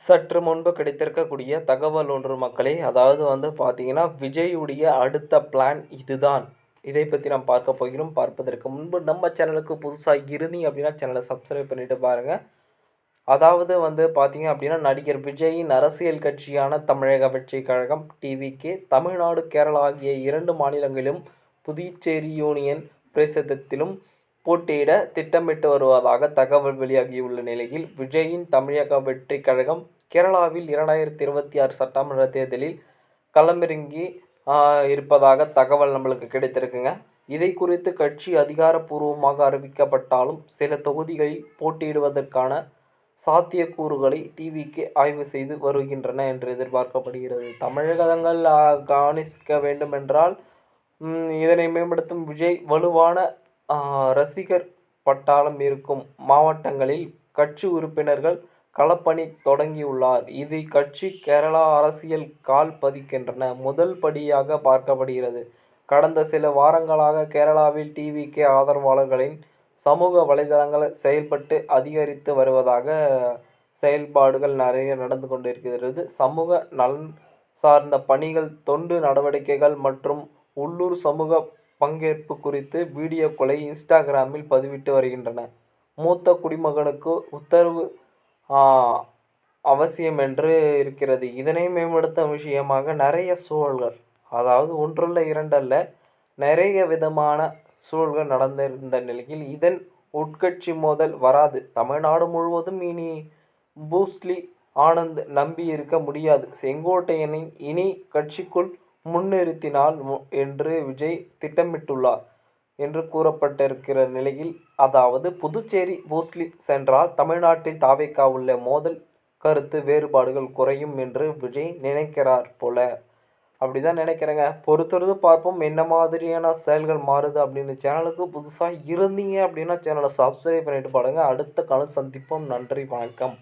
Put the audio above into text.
சற்று முன்பு கிடைத்திருக்கக்கூடிய தகவல் ஒன்று மக்களே அதாவது வந்து பார்த்தீங்கன்னா விஜயுடைய அடுத்த பிளான் இதுதான். இதை பற்றி நாம் பார்க்க போகிறோம். பார்ப்பதற்கு முன்பு நம்ம சேனலுக்கு புதுசாக இருந்தீங்க அப்படின்னா சேனலை சப்ஸ்கிரைப் பண்ணிட்டு பாருங்கள் அதாவது வந்து பார்த்தீங்க அப்படின்னா நடிகர் விஜயின் அரசியல் கட்சியான தமிழக வெற்றி கழகம் டிவிகே தமிழ்நாடு கேரளா ஆகிய இரண்டு மாநிலங்களிலும் புதுச்சேரி யூனியன் பிரதேசத்திலும் போட்டியிட திட்டமிட்டு வருவதாக தகவல் வெளியாகியுள்ள நிலையில் விஜயின் தமிழக வெற்றி கழகம் கேரளாவில் இரண்டாயிரத்தி இருபத்தி ஆறு சட்டமன்ற தேர்தலில் களமிறங்கி இருப்பதாக தகவல் நம்மளுக்கு கிடைத்திருக்குங்க. இதை குறித்து கட்சி அதிகாரப்பூர்வமாக அறிவிக்கப்பட்டாலும் சில தொகுதிகளில் போட்டியிடுவதற்கான சாத்தியக்கூறுகளை டிவிக்கு ஆய்வு செய்து வருகின்றன என்று எதிர்பார்க்கப்படுகிறது. தமிழகங்கள் கவனிக்க வேண்டுமென்றால் இதனை மேம்படுத்தும் விஜய் வலுவான ரசிகர் பட்டாளம் இருக்கும் மாவட்டங்களில் கட்சி உறுப்பினர்கள் களப்பணி தொடங்கியுள்ளார். இது கட்சி கேரளா அரசியல் கால் பதிக்கின்றன. முதல் படியாக பார்க்கப்படுகிறது. கடந்த சில வாரங்களாக கேரளாவில் டிவிகே ஆதரவாளர்களின் சமூக வலைதளங்கள் செயல்பட்டு அதிகரித்து வருவதாக செயல்பாடுகள் நிறைய நடந்து கொண்டிருக்கிறது. சமூக நலன் சார்ந்த பணிகள் தொண்டு நடவடிக்கைகள் மற்றும் உள்ளூர் சமூக பங்கேற்பு குறித்து வீடியோக்களை இன்ஸ்டாகிராமில் பதிவிட்டு வருகின்றன. மூத்த குடிமகனுக்கு உத்தரவு அவசியம் என்று இருக்கிறது. இதனை மேம்படுத்தும் விஷயமாக நிறைய சூழல்கள் அதாவது ஒன்றுள்ள இரண்டல்ல நிறைய விதமான சூழல்கள் நடந்திருந்த நிலையில் இதன் உட்கட்சி மோதல் வராது. தமிழ்நாடு முழுவதும் இனி பூஸ்லி ஆனந்த் நம்பி இருக்க முடியாது. செங்கோட்டையனின் இனி கட்சிக்குள் முன்னிறுத்தினால் என்று விஜய் திட்டமிட்டுள்ளார் என்று கூறப்பட்டிருக்கிற நிலையில் அதாவது புதுச்சேரி பூஸ்லி சென்றால் தமிழ்நாட்டில் தாவேக்கா உள்ள மோதல் கருத்து வேறுபாடுகள் குறையும் என்று விஜய் நினைக்கிறார் போல. அப்படி தான் நினைக்கிறேங்க. பொறுத்தொருது பார்ப்போம் என்ன மாதிரியான செயல்கள் மாறுது அப்படின்னு. சேனலுக்கு புதுசாக இருந்தீங்க அப்படின்னா சேனலை சப்ஸ்கிரைப் பண்ணிட்டு பாருங்கள் அடுத்த காலம் சந்திப்போம். நன்றி வணக்கம்.